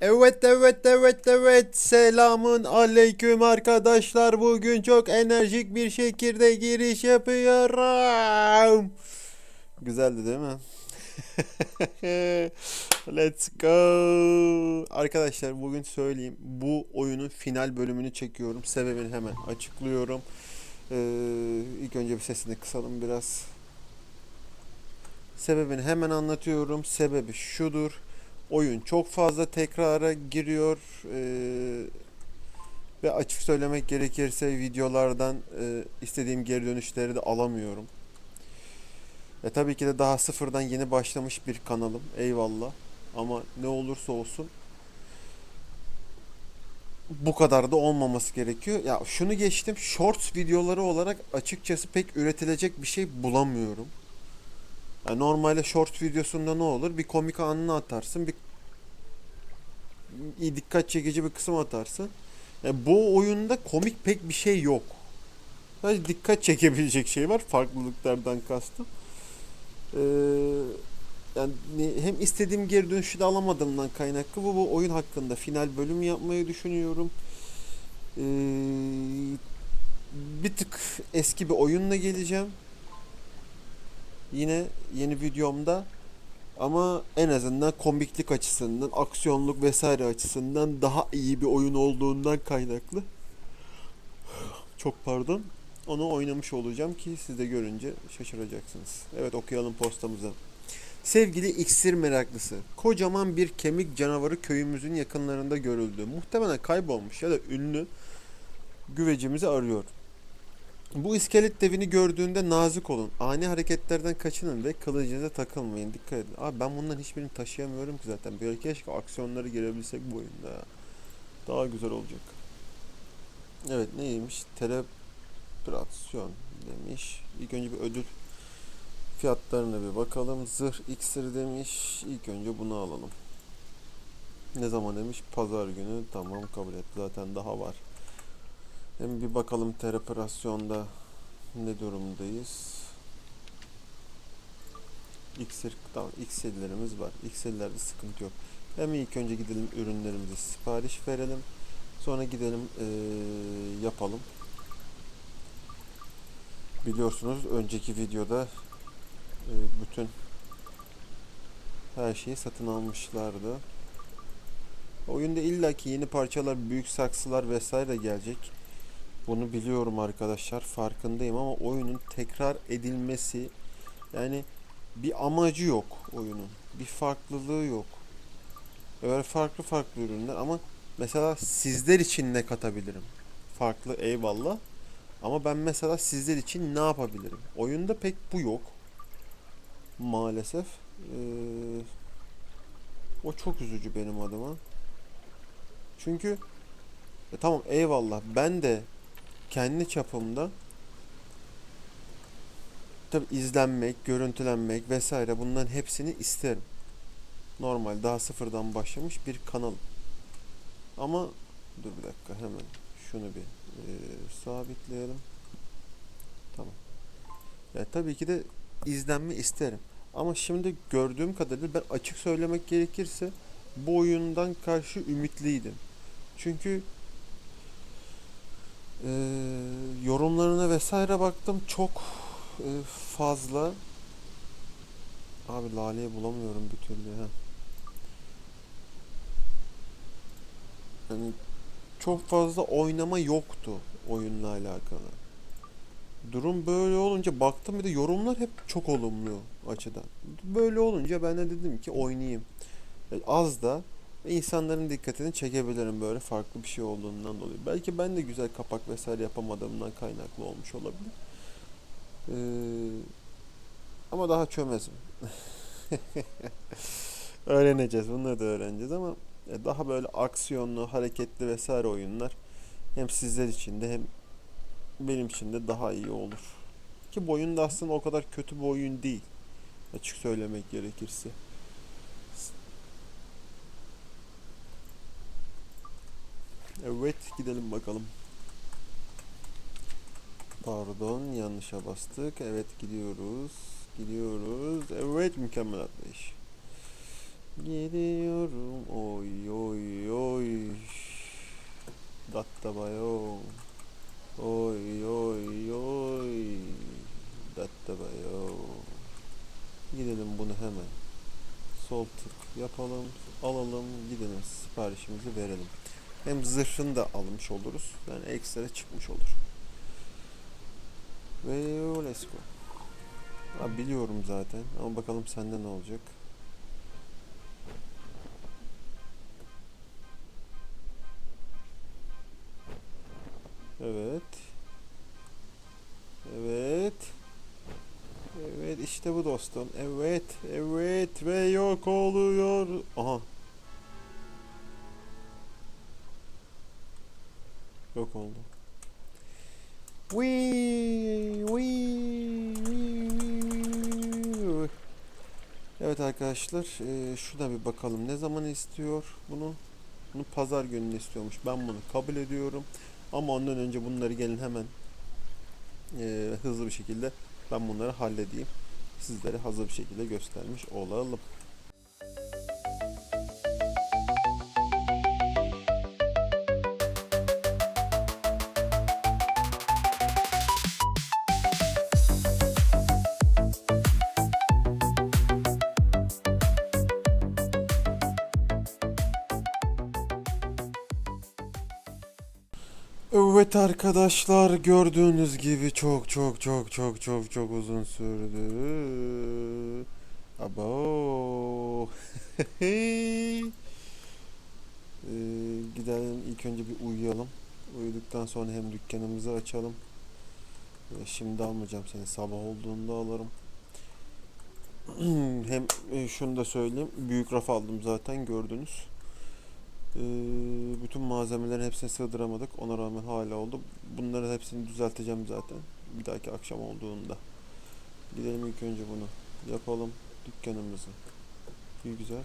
Evet evet evet evet selamın aleyküm arkadaşlar bugün çok enerjik bir şekilde giriş yapıyorum. Güzeldi değil mi? Let's go. Arkadaşlar bugün söyleyeyim bu oyunun final bölümünü çekiyorum. Sebebini hemen açıklıyorum. Ee, ilk önce bir sesini kısalım biraz. Sebebini hemen anlatıyorum. Sebebi şudur. Oyun çok fazla tekrara giriyor. Ee, ve açık söylemek gerekirse videolardan e, istediğim geri dönüşleri de alamıyorum. E tabii ki de daha sıfırdan yeni başlamış bir kanalım. Eyvallah. Ama ne olursa olsun bu kadar da olmaması gerekiyor. Ya şunu geçtim. Shorts videoları olarak açıkçası pek üretilecek bir şey bulamıyorum. Yani normalde short videosunda ne olur? Bir komik anını atarsın, bir dikkat çekici bir kısım atarsın. Yani bu oyunda komik pek bir şey yok. Sadece dikkat çekebilecek şey var. Farklılıklardan kastım. Ee, yani hem istediğim geri dönüşü de alamadığımdan kaynaklı bu, bu oyun hakkında final bölüm yapmayı düşünüyorum. Ee, bir tık eski bir oyunla geleceğim. Yine yeni videomda ama en azından komiklik açısından, aksiyonluk vesaire açısından daha iyi bir oyun olduğundan kaynaklı. Çok pardon. Onu oynamış olacağım ki siz de görünce şaşıracaksınız. Evet okuyalım postamızı. Sevgili iksir meraklısı, kocaman bir kemik canavarı köyümüzün yakınlarında görüldü. Muhtemelen kaybolmuş ya da ünlü güvecimizi arıyor. Bu iskelet devini gördüğünde nazik olun. Ani hareketlerden kaçının ve kılıcınıza takılmayın. Dikkat edin. Abi ben bunların hiçbirini taşıyamıyorum ki zaten. Böyle keşke aksiyonları girebilsek bu oyunda. Daha güzel olacak. Evet neymiş? Teleporasyon demiş. İlk önce bir ödül fiyatlarına bir bakalım. Zırh iksir demiş. İlk önce bunu alalım. Ne zaman demiş? Pazar günü. Tamam kabul et. Zaten daha var. Hem bir bakalım teraperasyonda ne durumdayız. İksir, tamam iksirlerimiz var. İksirlerde sıkıntı yok. Hem ilk önce gidelim ürünlerimizi sipariş verelim. Sonra gidelim eee, yapalım. Biliyorsunuz önceki videoda eee, bütün her şeyi satın almışlardı. Oyunda illaki yeni parçalar, büyük saksılar vesaire gelecek. Bunu biliyorum arkadaşlar farkındayım ama oyunun tekrar edilmesi yani bir amacı yok oyunun. Bir farklılığı yok. Öyle farklı farklı ürünler ama mesela sizler için ne katabilirim? Farklı eyvallah. Ama ben mesela sizler için ne yapabilirim? Oyunda pek bu yok. Maalesef. Ee, o çok üzücü benim adıma. Çünkü e, tamam eyvallah ben de kendi çapımda tabi izlenmek, görüntülenmek vesaire bunların hepsini isterim. Normal daha sıfırdan başlamış bir kanal. Ama dur bir dakika hemen şunu bir e, sabitleyelim. Tamam. Ya tabii ki de izlenme isterim. Ama şimdi gördüğüm kadarıyla ben açık söylemek gerekirse bu oyundan karşı ümitliydim. Çünkü ee, yorumlarına vesaire baktım çok e, fazla abi laleyi bulamıyorum bir türlü ha. Yani çok fazla oynama yoktu oyunla alakalı. Durum böyle olunca baktım bir de yorumlar hep çok olumlu açıdan. Böyle olunca ben de dedim ki oynayayım. Yani az da ve insanların dikkatini çekebilirim böyle farklı bir şey olduğundan dolayı. Belki ben de güzel kapak vesaire yapamadığımdan kaynaklı olmuş olabilir. Ee, ama daha çömezim. Öğreneceğiz. Bunları da öğreneceğiz ama e, daha böyle aksiyonlu, hareketli vesaire oyunlar hem sizler için de hem benim için de daha iyi olur. Ki bu oyun da aslında o kadar kötü bir oyun değil. Açık söylemek gerekirse. Evet gidelim bakalım. Pardon yanlışa bastık. Evet gidiyoruz. Gidiyoruz. Evet mükemmel atlayış. Gidiyorum oy oy oy. Datta bayo. Oy oy oy. Datta bayo. Gidelim bunu hemen. Sol tık yapalım. Alalım gidelim siparişimizi verelim. Hem zırhını da almış oluruz. Yani ekstra çıkmış olur. Ve let's go. Ha, biliyorum zaten ama bakalım sende ne olacak. Evet. Evet. Evet işte bu dostum. Evet, evet ve yok oluyor. Aha. Yok oldu. Evet arkadaşlar, eee, şuna bir bakalım. Ne zaman istiyor bunu? Bunu pazar günü istiyormuş. Ben bunu kabul ediyorum. Ama ondan önce bunları gelin hemen eee, hızlı bir şekilde ben bunları halledeyim. Sizlere hazır bir şekilde göstermiş olalım. Evet arkadaşlar gördüğünüz gibi çok çok çok çok çok çok uzun sürdü. Abo. Ee, gidelim ilk önce bir uyuyalım. Uyuduktan sonra hem dükkanımızı açalım. Şimdi almayacağım seni sabah olduğunda alırım. hem e, şunu da söyleyeyim. Büyük raf aldım zaten gördünüz. Ee, bütün malzemelerin hepsini sığdıramadık. Ona rağmen hala oldu. Bunların hepsini düzelteceğim zaten. Bir dahaki akşam olduğunda. Gidelim ilk önce bunu. Yapalım dükkanımızı. Bir güzel.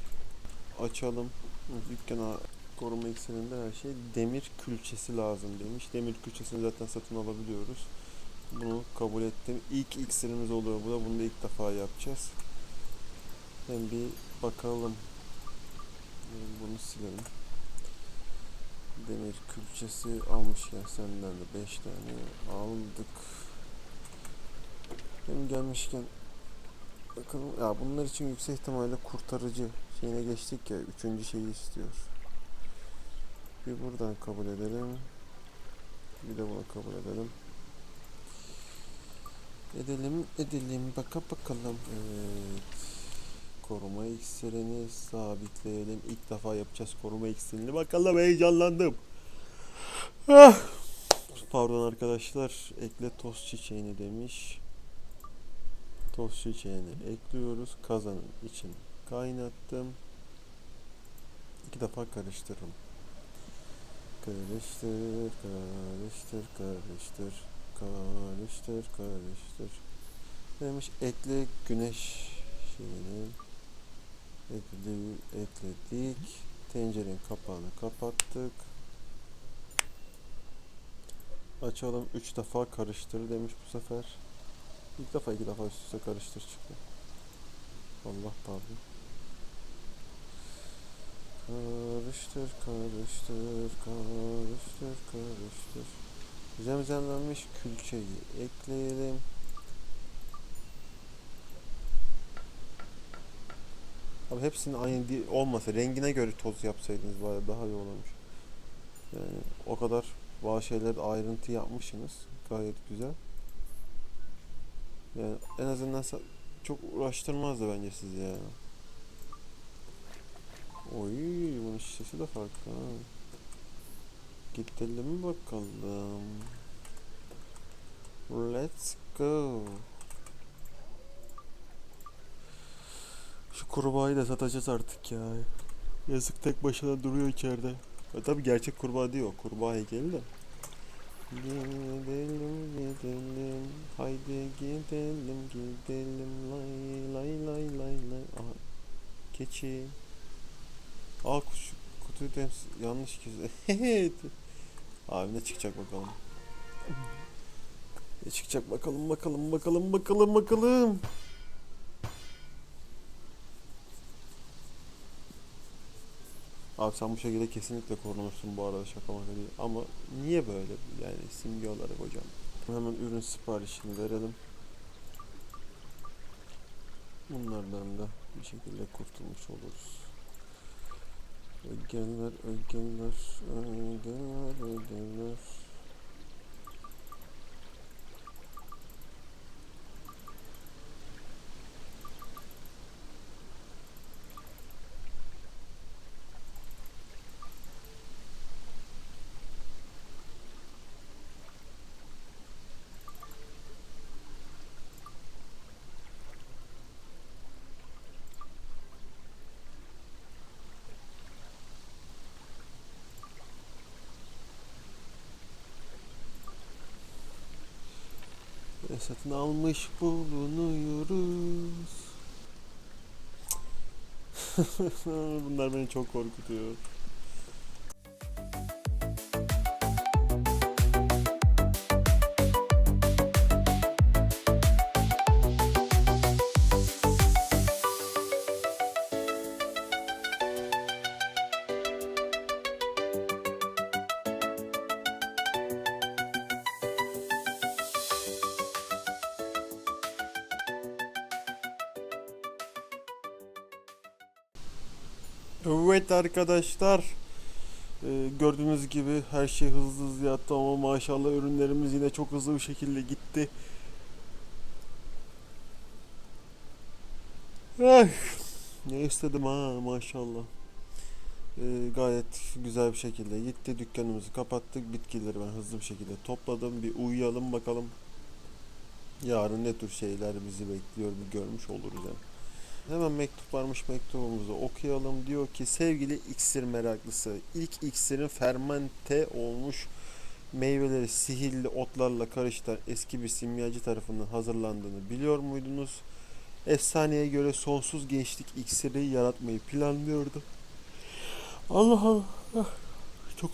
Açalım. Dükkana koruma iksirinde her şey demir külçesi lazım demiş. Demir külçesini zaten satın alabiliyoruz. Bunu kabul ettim. İlk iksirimiz oluyor bu da. Bunu da ilk defa yapacağız. Hem bir bakalım. Ee, Bunu silelim. Demir külçesi almışken senden de 5 tane aldık. Hem gelmişken bakalım ya bunlar için yüksek ihtimalle kurtarıcı şeyine geçtik ya üçüncü şeyi istiyor. Bir buradan kabul edelim. Bir de bunu kabul edelim. Edelim edelim baka bakalım. Evet. Koruma iksirini sabitleyelim. İlk defa yapacağız koruma iksirini. Bakalım heyecanlandım. Ah! Pardon arkadaşlar. Ekle toz çiçeğini demiş. Toz çiçeğini ekliyoruz. Kazanın için kaynattım. İki defa karıştırın. Karıştır, karıştır, karıştır. Karıştır, karıştır. Demiş ekle güneş şeyini ekledik. Tencerenin kapağını kapattık. Açalım. Üç defa karıştır demiş bu sefer. İlk defa iki defa üst üste karıştır çıktı. Allah pardon. Karıştır, karıştır, karıştır, karıştır. Zemzemlenmiş külçeyi ekleyelim. Abi hepsinin aynı değil olmasa rengine göre toz yapsaydınız bari daha iyi olurmuş. Yani o kadar bazı şeylerde ayrıntı yapmışsınız. Gayet güzel. Yani en azından çok uğraştırmazdı bence sizi ya. Oy bunun şişesi de farklı ha. Gidelim bakalım. Let's go. Şu kurbağayı da satacağız artık ya. Yazık tek başına duruyor içeride. E tabi gerçek kurbağa değil o. Kurbağa heykeli de. Gidelim gidelim. Haydi gidelim gidelim. Lay lay lay lay lay. Aha. Keçi. Aa kuş, kutuyu temsil yanlış kez. Abi ne çıkacak bakalım. Ne çıkacak bakalım bakalım bakalım bakalım bakalım. Abi sen bu şekilde kesinlikle korunursun bu arada şaka maka değil. Ama niye böyle yani simge olarak hocam? Hemen ürün siparişini verelim. Bunlardan da bir şekilde kurtulmuş oluruz. Ögeller, ögeller, ögeller, ögeller. Ve satın almış bulunuyoruz. Bunlar beni çok korkutuyor. Evet arkadaşlar. Ee, gördüğünüz gibi her şey hızlı hızlı yattı ama maşallah ürünlerimiz yine çok hızlı bir şekilde gitti. Ay, ne istedim ha maşallah. Ee, gayet güzel bir şekilde gitti. Dükkanımızı kapattık. Bitkileri ben hızlı bir şekilde topladım. Bir uyuyalım bakalım. Yarın ne tür şeyler bizi bekliyor bir görmüş oluruz yani. Hemen mektup varmış mektubumuzu okuyalım. Diyor ki sevgili iksir meraklısı ilk iksirin fermente olmuş meyveleri sihirli otlarla karıştıran eski bir simyacı tarafından hazırlandığını biliyor muydunuz? Efsaneye göre sonsuz gençlik iksiri yaratmayı planlıyordu. Allah Allah. Çok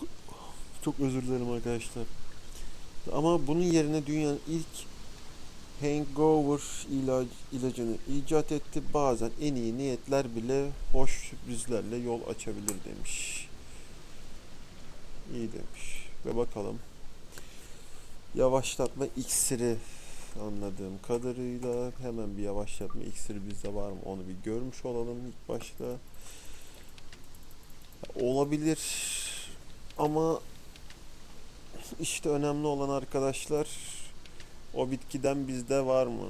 çok özür dilerim arkadaşlar. Ama bunun yerine dünyanın ilk hangover ilac, ilacını icat etti. Bazen en iyi niyetler bile hoş sürprizlerle yol açabilir demiş. İyi demiş. Ve bakalım. Yavaşlatma iksiri anladığım kadarıyla hemen bir yavaşlatma iksiri bizde var mı onu bir görmüş olalım ilk başta. Olabilir ama işte önemli olan arkadaşlar o bitkiden bizde var mı?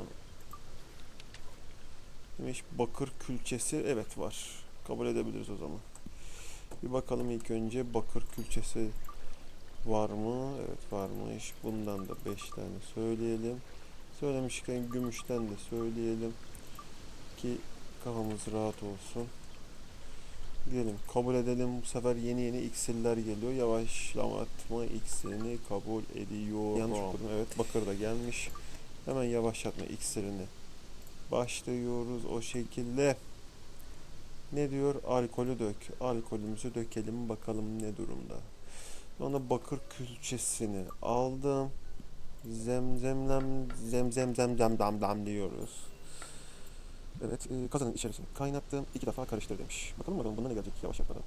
Demiş bakır külçesi. Evet var. Kabul edebiliriz o zaman. Bir bakalım ilk önce bakır külçesi var mı? Evet varmış. Bundan da 5 tane söyleyelim. Söylemişken gümüşten de söyleyelim. Ki kafamız rahat olsun. Diyelim kabul edelim bu sefer yeni yeni iksirler geliyor. Yavaşlatma iksirini kabul ediyor. Yanlış okudum evet bakır da gelmiş. Hemen yavaşlatma iksirini başlıyoruz o şekilde. Ne diyor? Alkolü dök. Alkolümüzü dökelim bakalım ne durumda. Sonra bakır külçesini aldım. Zemzemlem zemzem zem zem dam dam diyoruz. Evet, e, kazanın içerisine kaynattım. iki defa karıştır demiş. Bakalım bakalım bunda ne gelecek yavaşlatmadan.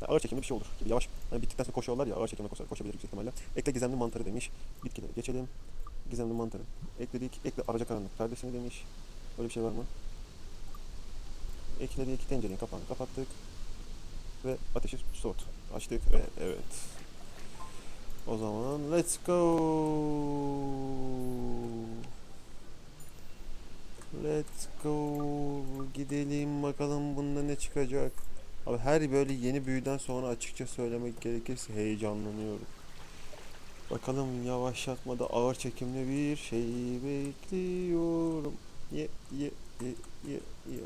Ya ağır çekimli bir şey olur. Gibi yavaş, hani bittikten sonra koşuyorlar ya ağır çekimle koşar, koşabilir yüksek ihtimalle. Ekle gizemli mantarı demiş. Bitkileri geçelim. Gizemli mantarı. Ekledik. Ekle araca karanlık perdesini demiş. Öyle bir şey var mı? Ekledik. Tencerenin kapağını kapattık. Ve ateşi soğut. Açtık ve evet. O zaman let's go. Let's go. Gidelim bakalım bunda ne çıkacak. Abi her böyle yeni büyüden sonra açıkça söylemek gerekirse heyecanlanıyorum. Bakalım yavaşlatmada ağır çekimli bir şey bekliyorum. Ye ye ye ye ye.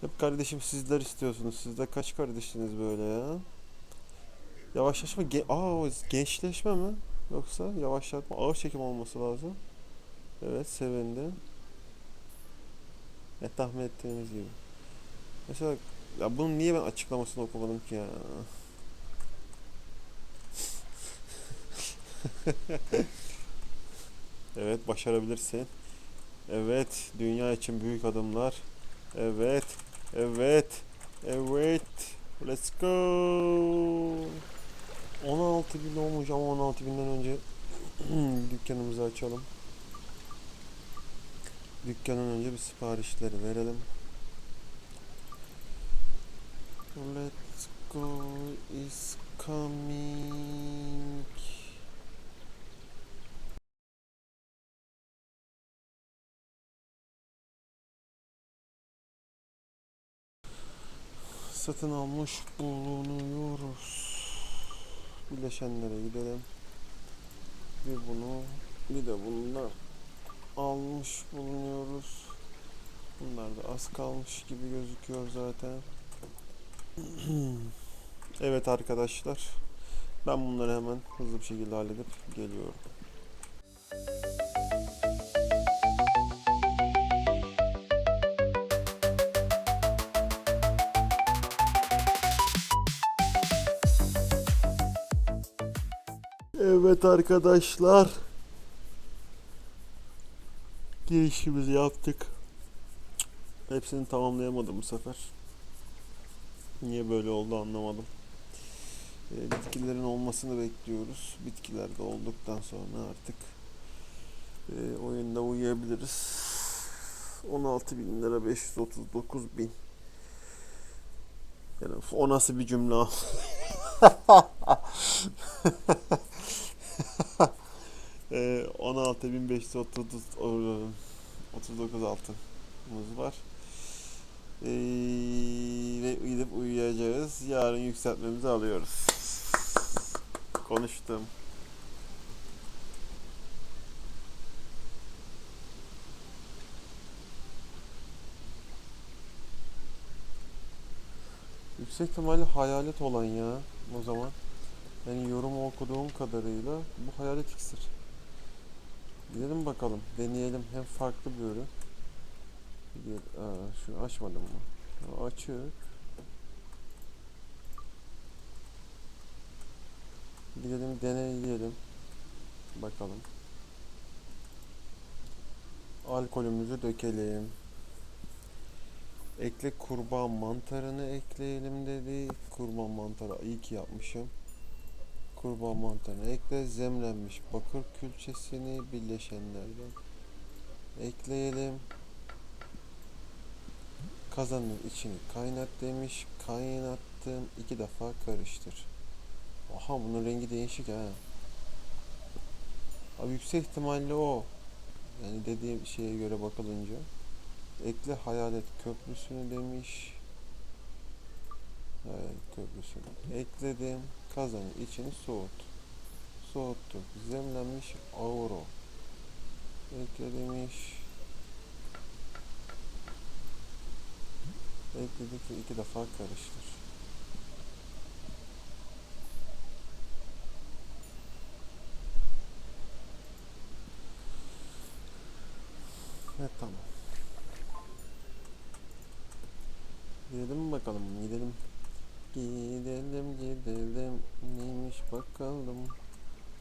Hep kardeşim sizler istiyorsunuz. Sizde kaç kardeşiniz böyle ya? Yavaşlaşma ge Aa, gençleşme mi? Yoksa yavaşlatma ağır çekim olması lazım. Evet sevindim. E, tahmin ettiğimiz gibi. Mesela ya bunun niye ben açıklamasını okumadım ki ya? evet başarabilirsin. Evet dünya için büyük adımlar. Evet. Evet. Evet. Let's go. 16 bin olmuş ama 16 binden önce dükkanımızı açalım. Dükkanın önce bir siparişleri verelim. Let's go is coming. Satın almış bulunuyoruz. Bileşenlere gidelim. Bir bunu bir de bundan almış bulunuyoruz. Bunlar da az kalmış gibi gözüküyor zaten. evet arkadaşlar. Ben bunları hemen hızlı bir şekilde halledip geliyorum. Evet arkadaşlar. Girişimizi yaptık. Hepsini tamamlayamadım bu sefer. Niye böyle oldu anlamadım. Ee, bitkilerin olmasını bekliyoruz. Bitkiler de olduktan sonra artık e, oyunda uyuyabiliriz. 16 bin lira 539 bin. Yani o nasıl bir cümle? Ee, 16.539 39 altımız var. Ee, ve gidip uyuyacağız. Yarın yükseltmemizi alıyoruz. Konuştum. Yüksek ihtimalle hayalet olan ya o zaman. Yani yorumu okuduğum kadarıyla bu hayalet iksir. Gidelim bakalım, deneyelim. Hem farklı bir ürün. Bir, aa, şunu açmadım mı? Açık. Gidelim deneyelim. Bakalım. Alkolümüzü dökelim. Ekle kurbağa mantarını ekleyelim dedi. Kurbağa mantarı iyi ki yapmışım. Kurbağa mantarını ekle. Zemlenmiş bakır külçesini birleşenlerden ekleyelim. Kazanın içini kaynat demiş. Kaynattım. iki defa karıştır. Aha bunun rengi değişik ha. Abi yüksek ihtimalle o. Yani dediğim şeye göre bakılınca. Ekle hayalet köprüsünü demiş. Hayalet köprüsünü ekledim. Kazanın içini soğut. Soğuttuk. Zemlenmiş avro. Ekle demiş. Ekledik ve iki defa karıştır. Evet tamam. Gidelim bakalım? Gidelim. Gidelim gidelim. Neymiş bakalım.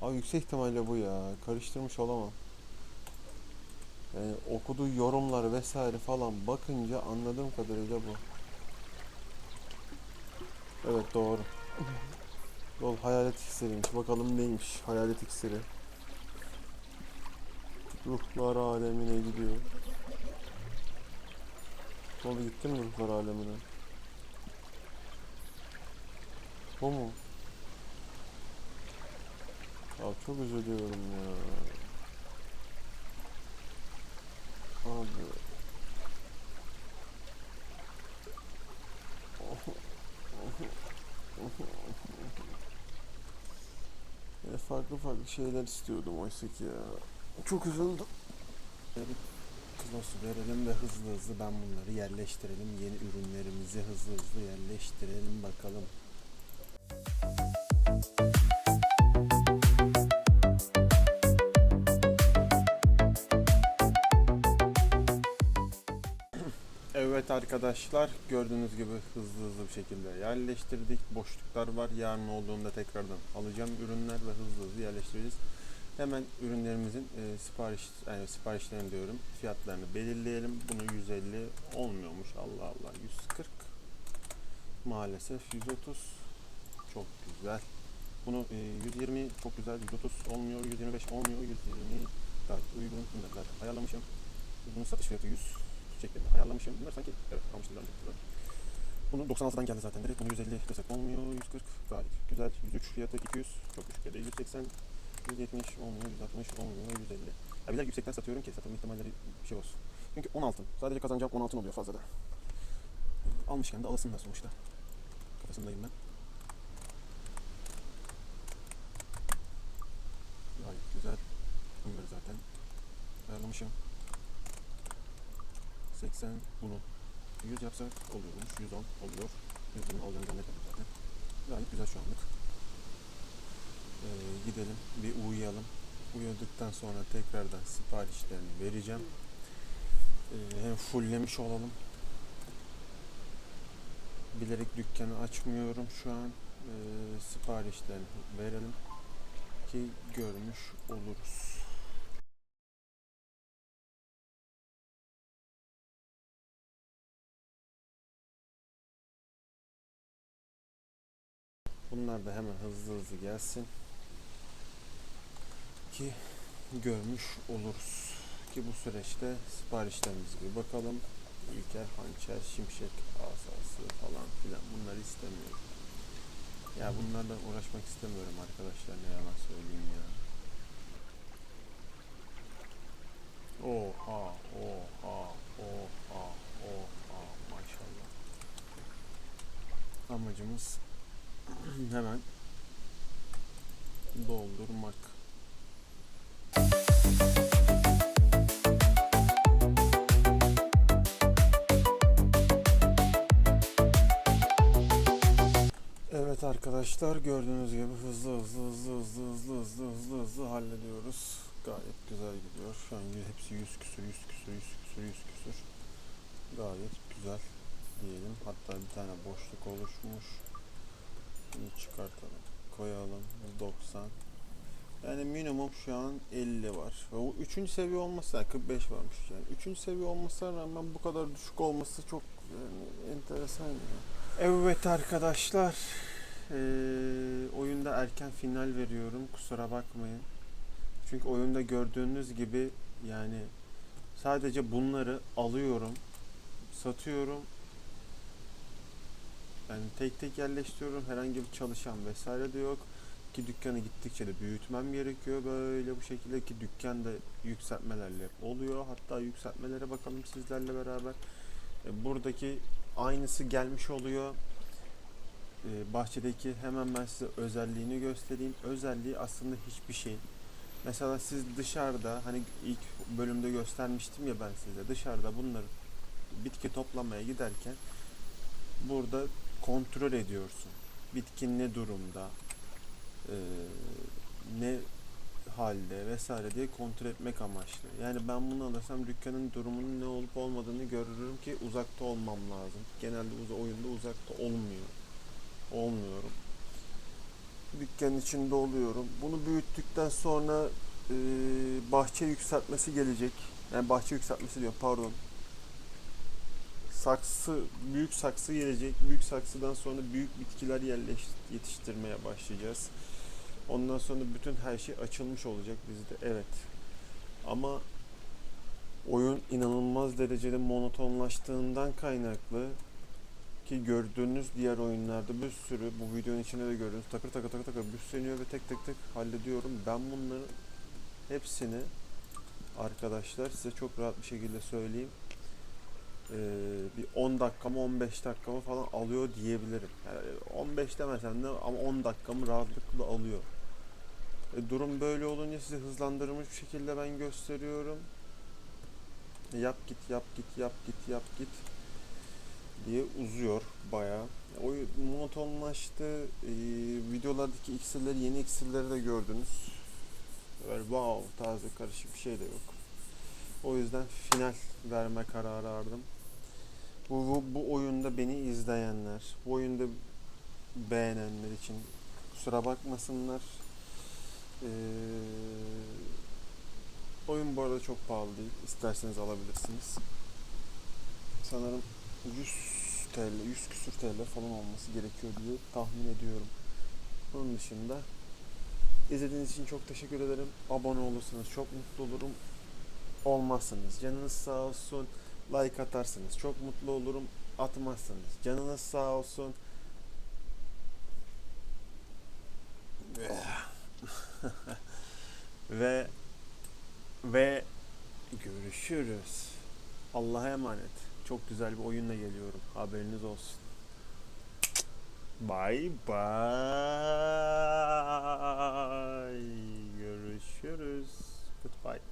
Abi yüksek ihtimalle bu ya. Karıştırmış olamam. Yani okuduğu yorumlar vesaire falan bakınca anladığım kadarıyla bu. Evet doğru. Yol hayalet iksiriymiş. Bakalım neymiş hayalet iksiri. Ruhlar alemine gidiyor. Ne gittin mi ruhlar alemine? Bu mu? Abi çok üzülüyorum ya. Abi. Ya farklı farklı şeyler istiyordum oysa ki ya. Çok üzüldüm. Kilosu verelim ve hızlı hızlı ben bunları yerleştirelim. Yeni ürünlerimizi hızlı hızlı yerleştirelim bakalım. Evet arkadaşlar gördüğünüz gibi hızlı hızlı bir şekilde yerleştirdik. Boşluklar var. Yarın olduğunda tekrardan alacağım ürünler ve hızlı hızlı yerleştireceğiz. Hemen ürünlerimizin e, sipariş yani siparişlerini diyorum. Fiyatlarını belirleyelim. Bunu 150 olmuyormuş. Allah Allah 140. Maalesef 130 çok güzel. Bunu e, 120 çok güzel, 130 olmuyor, 125 olmuyor, 120 gayet uygun. Bunları ayarlamışım. Bunun satış fiyatı 100 şeklinde ayarlamışım. Bunlar sanki evet almıştım daha önce. Bunu 96'dan geldi zaten direkt. Bunu 150 desek olmuyor, 140 gayet güzel. 103 fiyatı 200 çok düşük ya da 180 170 olmuyor, 160 olmuyor, 150. Ya bilerek yüksekten satıyorum ki satılma ihtimalleri şey olsun. Çünkü 16. Sadece kazanacağım 16 oluyor fazladan. Almışken de alasın da sonuçta. Kafasındayım ben. Gayet güzel. Bunları zaten ayarlamışım. 80 bunu 100 yapsak oluyormuş. 110 oluyor. 120 olacağını zannetmedim zaten. Gayet güzel şu anlık. Ee, gidelim bir uyuyalım. Uyuduktan sonra tekrardan siparişlerini vereceğim. Ee, hem fulllemiş olalım. Bilerek dükkanı açmıyorum şu an. Ee, siparişlerini verelim ki görmüş oluruz. Bunlar da hemen hızlı hızlı gelsin ki görmüş oluruz. Ki bu süreçte siparişlerimize bir bakalım. İlker, hançer, şimşek, asası falan filan bunları istemiyorum. Ya bunlarla uğraşmak istemiyorum arkadaşlar ne yalan söyleyeyim ya. Oha, oha, oha, oha maşallah. Amacımız hemen doldurmak. Arkadaşlar gördüğünüz gibi hızlı hızlı hızlı hızlı hızlı hızlı hızlı hızlı hallediyoruz. Gayet güzel gidiyor. Şu an hepsi 100 küsür 100 küsür 100 küsür 100 küsür. Gayet güzel diyelim. Hatta bir tane boşluk oluşmuş. Bunu çıkartalım. Koyalım. 90. Yani minimum şu an 50 var. O 3. seviye olması yani 45 varmış yani. 3. seviye olmasına rağmen bu kadar düşük olması çok yani enteresan. Evet arkadaşlar. Eee, oyunda erken final veriyorum. Kusura bakmayın. Çünkü oyunda gördüğünüz gibi yani sadece bunları alıyorum. Satıyorum. Yani tek tek yerleştiriyorum. Herhangi bir çalışan vesaire de yok. Ki dükkanı gittikçe de büyütmem gerekiyor. Böyle bu şekilde ki dükkanda yükseltmelerle oluyor. Hatta yükseltmelere bakalım sizlerle beraber. E, Buradaki aynısı gelmiş oluyor. E, bahçedeki hemen ben size özelliğini göstereyim. Özelliği aslında hiçbir şey. Mesela siz dışarıda hani ilk bölümde göstermiştim ya ben size dışarıda bunları bitki toplamaya giderken burada kontrol ediyorsun. Bitkin ne durumda, e, ne halde vesaire diye kontrol etmek amaçlı. Yani ben bunu alırsam dükkanın durumunun ne olup olmadığını görürüm ki uzakta olmam lazım. Genelde oyunda uzakta olmuyor. Olmuyorum. Dükkanın içinde oluyorum. Bunu büyüttükten sonra e, bahçe yükseltmesi gelecek. Yani bahçe yükseltmesi diyor pardon. Saksı, büyük saksı gelecek. Büyük saksıdan sonra büyük bitkiler yerleş, yetiştirmeye başlayacağız. Ondan sonra bütün her şey açılmış olacak bizde. Evet. Ama oyun inanılmaz derecede monotonlaştığından kaynaklı ki gördüğünüz diğer oyunlarda bir sürü bu videonun içinde de gördüğünüz takır takır takır takır büsleniyor ve tek tek tek hallediyorum. Ben bunların hepsini arkadaşlar size çok rahat bir şekilde söyleyeyim. Ee, bir 10 dakikamı 15 dakikamı falan alıyor diyebilirim. Yani 15 demesem de ama 10 dakikamı rahatlıkla alıyor. E, durum böyle olunca size hızlandırılmış bir şekilde ben gösteriyorum. Yap git yap git yap git yap git diye uzuyor bayağı. O monotonlaştı. Ee, videolardaki iksirleri, yeni iksirleri de gördünüz. Böyle wow taze karışık bir şey de yok. O yüzden final verme kararı aldım. Bu, bu, bu oyunda beni izleyenler, bu oyunda beğenenler için kusura bakmasınlar. Ee, oyun bu arada çok pahalı değil. İsterseniz alabilirsiniz. Sanırım TL, 100 küsür TL falan olması gerekiyor diye tahmin ediyorum. Bunun dışında izlediğiniz için çok teşekkür ederim. Abone olursanız çok mutlu olurum. Olmazsanız canınız sağ olsun. Like atarsanız çok mutlu olurum. Atmazsanız canınız sağ olsun. ve ve görüşürüz. Allah'a emanet çok güzel bir oyunla geliyorum. Haberiniz olsun. Bye bye. Görüşürüz. Goodbye.